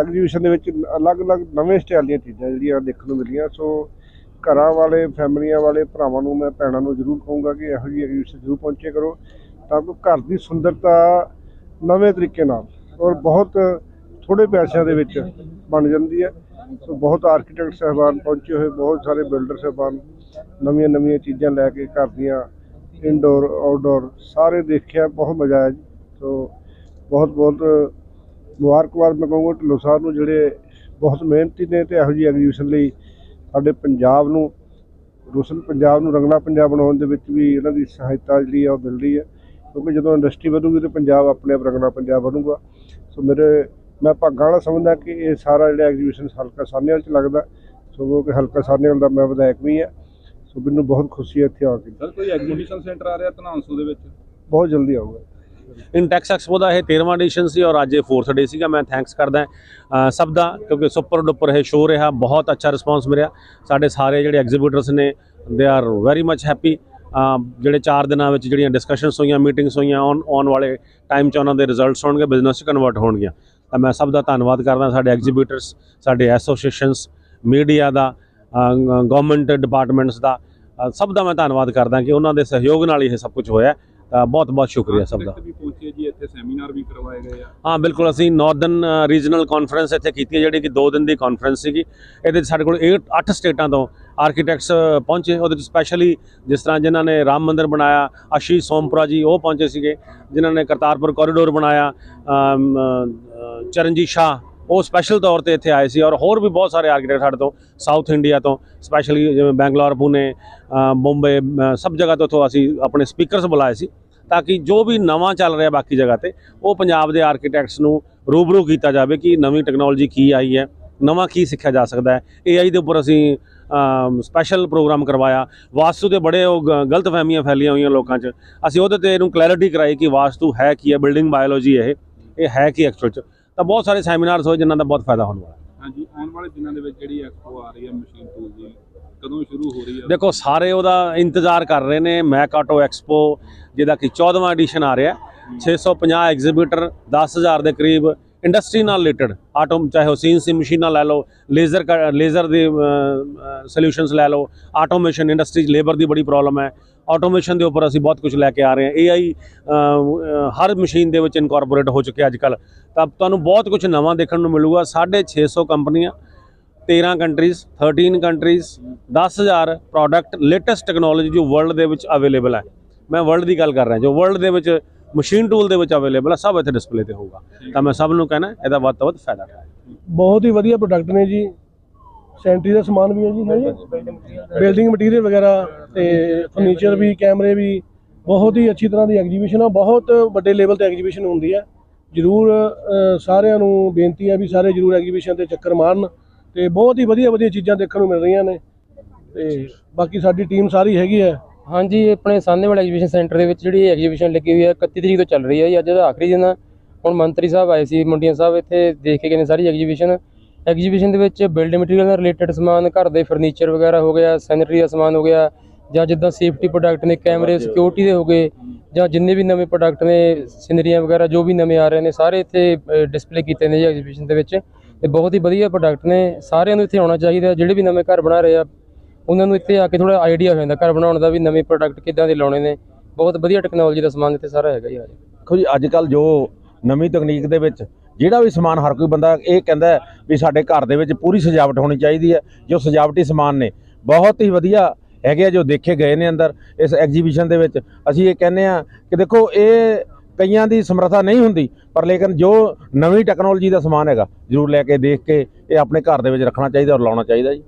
Exhibition ਦੇ ਵਿੱਚ ਅਲੱਗ-ਅਲੱਗ ਨਵੇਂ ਸਟਾਈਲ ਦੀਆਂ ਚੀਜ਼ਾਂ ਜਿਹੜੀਆਂ ਦੇਖਣ ਨੂੰ ਮਿਲੀਆਂ। ਸੋ ਘਰਾਂ ਵਾਲੇ, ਫੈਮਲੀਆਂ ਵਾਲੇ, ਭਰਾਵਾਂ ਨੂੰ ਮੈਂ, ਭੈਣਾਂ ਨੂੰ ਜ਼ਰੂਰ ਕਹੂੰਗਾ ਕਿ ਇਹੋ ਜਿਹੀ ਐਗਜੀਬਿਸ਼ਨ ਜ਼ਰੂਰ ਪਹੁੰਚੇ ਕਰੋ ਤਾਂ ਕਿ ਘਰ ਦੀ ਸੁੰਦਰਤਾ ਨਵੇਂ ਤਰੀਕੇ ਨਾਲ ਔਰ ਬਹੁਤ ਥੋੜੇ ਪੈਸਿਆਂ ਦੇ ਵਿੱਚ ਬਣ ਜਾਂਦੀ ਹੈ। ਸੋ ਬਹੁਤ ਆਰਕੀਟੈਕਟ ਸਹਿਬਾਨ ਪਹੁੰਚੇ ਹੋਏ, ਬਹੁਤ ਸਾਰੇ ਬਿਲਡਰ ਸਹਿਬਾਨ ਨਵੀਆਂ ਨਵੀਆਂ ਚੀਜ਼ਾਂ ਲੈ ਕੇ ਘਰ ਦੀਆਂ ਇਨਡੋਰ ਆਊਟਡੋਰ ਸਾਰੇ ਦੇਖਿਆ, ਬਹੁਤ ਮਜ਼ਾ ਆਇਆ ਜੀ। ਸੋ ਬਹੁਤ ਬਹੁਤ ਮੁਬਾਰਕਬਾਦ ਮੈਂ ਕਹੂੰਗਾ ਢਿੱਲੋਂ ਸਾਹਿਬ ਨੂੰ ਜਿਹੜੇ ਬਹੁਤ ਮਿਹਨਤੀ ਨੇ ਤੇ ਇਹੋ ਜਿਹੀ ਐਗਜੀਬਿਸ਼ਨ ਲਈ ਸਾਡੇ ਪੰਜਾਬ ਨੂੰ ਰੋਸ਼ਨ ਪੰਜਾਬ ਨੂੰ ਰੰਗਲਾ ਪੰਜਾਬ ਬਣਾਉਣ ਦੇ ਵਿੱਚ ਵੀ ਇਹਨਾਂ ਦੀ ਸਹਾਇਤਾ ਜਿਹੜੀ ਆ ਉਹ ਮਿਲ ਰਹੀ ਹੈ ਕਿਉਂਕਿ ਜਦੋਂ ਇੰਡਸਟਰੀ ਵਧੂਗੀ ਤੇ ਪੰਜਾਬ ਆਪਣੇ ਆਪ ਰੰਗਲਾ ਪੰਜਾਬ ਬਣੂਗਾ। ਸੋ ਮੇਰੇ ਮੈਂ ਭਾਗਾਂ ਵਾਲਾ ਸਮਝਦਾ ਕਿ ਇਹ ਸਾਰਾ ਜਿਹੜਾ ਐਗਜੀਬਿਸ਼ਨ ਹਲਕਾ ਸਾਹਨੇਵਾਲ ਚ ਲੱਗਦਾ। ਸੋ ਕਿਉਂਕਿ ਹਲਕਾ ਸਾਹਨੇਵਾਲ ਦਾ ਮੈਂ ਵਿਧਾਇਕ ਵੀ ਹੈ ਸੋ ਮੈਨੂੰ ਬਹੁਤ ਖੁਸ਼ੀ ਹੈ ਇੱਥੇ ਆ ਕੇ। ਸਰ ਕੋਈ ਐਗਜ਼ੀਬਿਸ਼ਨ ਸੈਂਟਰ ਆ ਰਿਹਾ ਧਨਾਂਸੂ ਦੇ ਵਿੱਚ? ਬਹੁਤ ਜਲਦੀ ਆਊਗਾ। ਇਨਟੈਕਸ ਐਕਸਪੋ ਦਾ ਇਹ 13ਵਾਂ ਐਡੀਸ਼ਨ ਸੀ ਔਰ ਅੱਜ ਇਹ 4th ਡੇ ਸੀਗਾ, ਮੈਂ ਥੈਂਕਸ ਕਰਦਾ ਸਭ ਦਾ, ਕਿਉਂਕਿ ਸੁਪਰ ਡੁਪਰ ਇਹ ਸ਼ੋਅ ਰਿਹਾ, ਬਹੁਤ ਅੱਛਾ ਰਿਸਪਾਂਸ ਮਿਲਿਆ। ਸਾਡੇ ਸਾਰੇ ਜਿਹੜੇ ਐਗਜ਼ੀਬਿਟਰਸ ਨੇ they are very much happy ਜਿਹੜੇ 4 ਦਿਨਾਂ ਵਿੱਚ ਜਿਹੜੀਆਂ ਡਿਸਕਸ਼ਨਸ ਹੋਈਆਂ ਮੀਟਿੰਗਸ ਹੋਈਆਂ ਔਨ ਆਉਣ ਵਾਲੇ ਟਾਈਮ 'ਚ ਉਹਨਾਂ ਦੇ ਰਿਜ਼ਲਟਸ ਹੋਣਗੇ ਬਿਜ਼ਨਸ 'ਚ ਕਨਵਰਟ ਹੋਣਗੀਆਂ। ਤਾਂ ਮੈਂ ਸਭ ਦਾ ਧੰਨਵਾਦ ਕਰਦਾ ਸਾਡੇ ਐਗਜ਼ੀਬਿਟਰਸ ਸਾਡੇ ਐਸੋਸੀਏਸ਼ਨਸ ਮੀਡੀਆ ਦਾ ਗਵਰਨਮੈਂਟ ਡਿਪਾਰਟਮੈਂਟਸ ਦਾ। ਸਭ ਦਾ ਮੈਂ ਧੰਨਵਾਦ ਕਰਦਾ ਕਿ ਉਹਨਾਂ ਦੇ ਸਹਿਯੋਗ ਨਾਲ ਹੀ ਇਹ ਸਭ ਕੁਝ ਹੋਇਆ। ਤਾਂ ਬਹੁਤ ਬਹੁਤ ਸ਼ੁਕਰੀਆ ਸਭ ਦਾ। ਵੀ ਪਹੁੰਚੇ ਜੀ ਇੱਥੇ ਸੈਮੀਨਾਰ ਵੀ ਕਰਵਾਏ ਗਏ ਆ। ਹਾਂ ਬਿਲਕੁਲ ਅਸੀਂ ਨਾਰਥਰਨ ਰੀਜਨਲ ਕਾਨਫਰੰਸ ਇੱਥੇ ਕੀਤੀ ਹੈ ਜਿਹੜੀ ਕਿ 2 ਦਿਨ ਦੀ ਕਾਨਫਰੰਸ ਸੀਗੀ। ਇਹਦੇ ਸਾਡੇ ਕੋਲ 8 ਸਟੇਟਾਂ ਤੋਂ ਆਰਕੀਟੈਕਟਸ ਪਹੁੰਚੇ। ਉਹਦੇ 'ਚ ਸਪੈਸ਼ਲੀ ਜਿਸ ਤਰ੍ਹਾਂ ਜਿਨ੍ਹਾਂ ਨੇ ਰਾਮ ਮੰਦਿਰ ਬਣਾਇਆ ਆਸ਼ੀਸ਼ ਸੋਮਪੁਰਾ ਜੀ ਉਹ ਪਹੁੰਚੇ ਸੀਗੇ ਜਿਨ੍ਹਾਂ ਨੇ ਕਰਤਾਰਪੁਰ ਕੋਰੀਡੋਰ ਬਣਾਇਆ ਚਰਨਜੀਤ ਸ਼ਾਹ ਉਹ ਸਪੈਸ਼ਲ ਤੌਰ ਤੇ ਇੱਥੇ ਆਏ ਸੀ। ਔਰ ਹੋਰ ਵੀ ਬਹੁਤ ਸਾਰੇ ਆਰਕੀਟੈਕਟ ਸਾਡੇ ਤੋਂ ਸਾਊਥ ਇੰਡੀਆ ਤੋਂ ਸਪੈਸ਼ਲੀ ਜਿਵੇਂ ਬੈਂਗਲੌਰ ਅ, ਬੰਬੇ ਸਭ ਜਗ੍ਹਾ ਤੋਂ ਅਸੀਂ ਆਪਣੇ ਸਪੀਕਰਸ ਬੁਲਾਏ ਸੀ। ਤਾਂ ਕਿ ਜੋ ਵੀ ਨਵਾਂ ਚੱਲ ਰਿਹਾ ਬਾਕੀ ਜਗ੍ਹਾ ਤੇ, ਉਹ ਪੰਜਾਬ ਦੇ ਆਰਕੀਟੈਕਟਸ ਨੂੰ ਰੂਬਰੂ ਕੀਤਾ ਜਾਵੇ ਕਿ ਨਵੀਂ ਟੈਕਨੋਲੋਜੀ ਕੀ ਆਈ ਹੈ, ਨਵਾਂ ਕੀ ਸਿੱਖਿਆ ਜਾ ਸਕਦਾ ਹੈ। AI ਦੇ ਉੱਪਰ ਅਸੀਂ ਸਪੈਸ਼ਲ ਪ੍ਰੋਗਰਾਮ ਕਰਵਾਇਆ। ਵਾਸਤੂ ਦੇ ਬੜੇ ਉਹ ਗਲਤ ਫਹਿਮੀਆਂ ਫੈਲੀਆਂ ਹੋਈਆਂ ਲੋਕਾਂ 'ਚ। ਅਸੀਂ ਉਹਦੇ ਤੇ ਇਹਨੂੰ ਕਲੈਰਿਟੀ ਕਰਾਈ ਕਿ ਵਾਸਤੂ ਹੈ ਕੀ ਹੈ ਬਿਲਡਿੰਗ ਬਾਇਓਲੋਜੀ ਇਹ ਇਹ ਹੈ ਕੀ ਐਕਚੁਅਲ 'ਚ। ਤਾਂ ਬਹੁਤ ਸਾਰੇ ਸੈਮੀਨਾਰਸ ਹੋਏ ਜਿਨ੍ਹਾਂ ਦਾ ਬਹੁਤ ਫਾਇਦਾ ਹੋਣ ਵਾਲਾ ਹਾਂਜੀ, ਆਉਣ ਵਾਲੇ ਦਿਨਾਂ ਦੇ ਵਿੱਚ ਜਿਹੜੀ ਐਕਸਪੋ ਆ ਰਹੀ ਹੈ ਮਸ਼ੀਨ ਟੂਲ ਦੀ ਕਦੋਂ ਸ਼ੁਰੂ ਹੋ ਰਹੀ ਹੈ ਦੇਖੋ ਸਾਰੇ ਉਹਦਾ ਇੰਤਜ਼ਾਰ ਕਰ ਰਹੇ ਨੇ। ਮੈਕ ਆਟੋ ਐਕਸਪੋ ਜਿਹਦਾ ਕਿ 14ਵਾਂ ਐਡੀਸ਼ਨ ਆ ਰਿਹਾ। 650 ਐਗਜ਼ੀਬਿਟਰ 10000 ਦੇ ਕਰੀਬ ਇੰਡਸਟਰੀ ਨਾਲ ਰਿਲੇਟਡ ਆਟੋ ਚਾਹੇ ਉਹ ਸੀਐਨਸੀ ਮਸ਼ੀਨਾਂ ਲੈ ਲਓ ਲੇਜ਼ਰ ਲੇਜ਼ਰ ਦੇ ਸੋਲੂਸ਼ਨਸ ਲੈ ਲਓ। ਆਟੋਮੇਸ਼ਨ ਇੰਡਸਟਰੀ 'ਚ ਲੇਬਰ ਦੀ ਬੜੀ ਪ੍ਰੋਬਲਮ ਹੈ। ਆਟੋਮੇਸ਼ਨ ਦੇ ਉੱਪਰ ਅਸੀਂ ਬਹੁਤ ਕੁਝ ਲੈ ਕੇ ਆ ਰਹੇ ਹਾਂ। ਏਆਈ ਹਰ ਮਸ਼ੀਨ ਦੇ ਵਿੱਚ ਇਨਕੋਰਪੋਰੇਟ ਹੋ ਚੁੱਕਿਆ ਅੱਜ ਕੱਲ ਤਾਂ ਤੁਹਾਨੂੰ ਬਹੁਤ ਕੁਝ ਨਵਾਂ ਦੇਖਣ ਨੂੰ ਮਿਲੂਗਾ। 650 ਕੰਪਨੀਆਂ 13 countries 13 countries 10000 product latest technology ਜੋ ਵਰਲਡ ਦੇ ਵਿੱਚ ਅਵੇਲੇਬਲ ਹੈ। ਮੈਂ ਵਰਲਡ ਦੀ ਗੱਲ ਕਰ ਰਿਹਾ, ਜੋ ਵਰਲਡ ਦੇ ਵਿੱਚ ਮਸ਼ੀਨ ਟੂਲ ਦੇ ਵਿੱਚ ਅਵੇਲੇਬਲ ਹੈ, ਸਭ ਇੱਥੇ ਡਿਸਪਲੇ ਤੇ ਹੋਊਗਾ। ਤਾਂ ਮੈਂ ਸਭ ਨੂੰ ਕਹਿਣਾ, ਇਹਦਾ ਵੱਧ ਤੋਂ ਵੱਧ ਫਾਇਦਾ। ਉਠਾਓ ਬਹੁਤ ਹੀ ਵਧੀਆ ਪ੍ਰੋਡਕਟ ਨੇ ਜੀ। ਸੈਂਟਰੀ ਦਾ ਸਮਾਨ ਵੀ ਹੈ ਜੀ ਹੈ ਜੀ ਬਿਲਡਿੰਗ ਮਟੀਰੀਅਲ ਵਗੈਰਾ ਤੇ ਫਰਨੀਚਰ ਵੀ ਕੈਮਰੇ ਵੀ, ਬਹੁਤ ਹੀ ਅੱਛੀ ਤਰ੍ਹਾਂ ਦੀ ਐਗਜੀਬਿਸ਼ਨ ਆ। ਬਹੁਤ ਵੱਡੇ ਲੈਵਲ ਤੇ ਐਗਜੀਬਿਸ਼ਨ ਹੁੰਦੀ ਹੈ। ਜਰੂਰ ਸਾਰਿਆਂ ਨੂੰ ਬੇਨਤੀ ਹੈ ਵੀ ਸਾਰੇ ਜਰੂਰ ਐਗਜੀਬਿਸ਼ਨ ਤੇ ਚੱਕਰ ਮਾਰਨ। ਤੇ ਬਹੁਤ ਹੀ ਵਧੀਆ ਵਧੀਆ ਚੀਜ਼ਾਂ ਦੇਖਣ ਨੂੰ ਮਿਲ ਰਹੀਆਂ ਨੇ ਤੇ ਬਾਕੀ ਸਾਡੀ ਟੀਮ ਸਾਰੀ ਹੈਗੀ ਹੈ। ਹਾਂਜੀ ਆਪਣੇ ਸਾਹਨੇਵਾਲ ਐਗਜੀਬਿਸ਼ਨ ਸੈਂਟਰ ਦੇ ਵਿੱਚ ਜਿਹੜੀ ਐਗਜੀਬਿਸ਼ਨ ਲੱਗੀ ਹੋਈ ਹੈ 31 ਤਰੀਕ ਤੋਂ ਚੱਲ ਰਹੀ ਹੈ ਜੀ। ਅੱਜ ਦਾ ਆਖਰੀ ਦਿਨ ਆ। ਹੁਣ ਮੰਤਰੀ ਸਾਹਿਬ ਆਏ ਸੀ ਮੁੰਡੀਆਂ ਸਾਹਿਬ ਇੱਥੇ ਦੇਖ ਕੇ ਗਏ ਨੇ ਸਾਰੀ ਐਗਜੀਬਿਸ਼ਨ ਐਗਜੀਬਿਸ਼ਨ ਦੇ ਵਿੱਚ ਬਿਲਡ ਮਟੀਰੀਅਲ ਨਾਲ ਰਿਲੇਟਡ ਸਮਾਨ ਘਰ ਦੇ ਫਰਨੀਚਰ ਵਗੈਰਾ ਹੋ ਗਿਆ ਸੈਨੇਟਰੀ ਦਾ ਸਮਾਨ ਹੋ ਗਿਆ ਜਾਂ ਜਿੱਦਾਂ ਸੇਫਟੀ ਪ੍ਰੋਡਕਟ ਨੇ ਕੈਮਰੇ ਸਿਕਿਉਰਿਟੀ ਦੇ ਹੋ ਗਏ ਜਾਂ ਜਿੰਨੇ ਵੀ ਨਵੇਂ ਪ੍ਰੋਡਕਟ ਨੇ ਸਿਨਰੀਆਂ ਵਗੈਰਾ ਜੋ ਵੀ ਨਵੇਂ ਆ ਰਹੇ ਨੇ ਸਾਰੇ ਇੱਥੇ ਡਿਸਪਲੇ ਕੀਤੇ ਨੇ ਜੀ ਐਗਜੀਬਿਸ਼ਨ ਦੇ ਵਿੱਚ। ਇਹ ਬਹੁਤ ਹੀ ਵਧੀਆ ਪ੍ਰੋਡਕਟ ਨੇ। ਸਾਰਿਆਂ ਨੂੰ ਇੱਥੇ ਆਉਣਾ ਚਾਹੀਦਾ ਜਿਹੜੇ ਵੀ ਨਵੇਂ ਘਰ ਬਣਾ ਰਹੇ ਆ, ਉਹਨਾਂ ਨੂੰ ਇੱਥੇ ਆ ਕੇ ਥੋੜਾ ਆਈਡੀਆ ਹੋ ਜਾਂਦਾ ਘਰ ਬਣਾਉਣ ਦਾ ਵੀ ਨਵੇਂ ਪ੍ਰੋਡਕਟ ਕਿੱਦਾਂ ਦੇ ਲਾਉਣੇ ਨੇ। ਬਹੁਤ ਵਧੀਆ ਟੈਕਨੋਲੋਜੀ ਦਾ ਸਮਾਨ ਇੱਥੇ ਸਾਰਾ ਹੈਗਾ ਜੀ ਆ ਦੇਖੋ ਜੀ ਅੱਜ ਕੱਲ ਜੋ ਨਵੀਂ ਤਕਨੀਕ ਦੇ ਵਿੱਚ ਜਿਹੜਾ ਵੀ ਸਮਾਨ ਹਰ ਕੋਈ ਬੰਦਾ ਇਹ ਕਹਿੰਦਾ ਵੀ ਸਾਡੇ ਘਰ ਦੇ ਵਿੱਚ ਪੂਰੀ ਸਜਾਵਟ ਹੋਣੀ ਚਾਹੀਦੀ ਹੈ, ਜੋ ਸਜਾਵਟੀ ਸਮਾਨ ਨੇ। ਬਹੁਤ ਹੀ ਵਧੀਆ ਹੈਗੇ ਆ ਜੋ ਦੇਖੇ ਗਏ ਨੇ ਅੰਦਰ ਇਸ ਐਗਜੀਬਿਸ਼ਨ ਦੇ ਵਿੱਚ। ਅਸੀਂ ਇਹ ਕਹਿੰਦੇ ਆ ਕਿ ਦੇਖੋ, ਇਹ ਕਈਆਂ ਦੀ ਸਮਰੱਥਾ ਨਹੀਂ ਹੁੰਦੀ, ਪਰ ਲੇਕਿਨ ਜੋ ਨਵੀਂ ਟੈਕਨੋਲੋਜੀ ਦਾ ਸਮਾਨ ਹੈਗਾ, ਜ਼ਰੂਰ ਲੈ ਕੇ ਦੇਖ ਕੇ ਇਹ ਆਪਣੇ ਘਰ ਦੇ ਵਿੱਚ ਰੱਖਣਾ ਚਾਹੀਦਾ ਔਰ ਲਾਉਣਾ ਚਾਹੀਦਾ ਜੀ।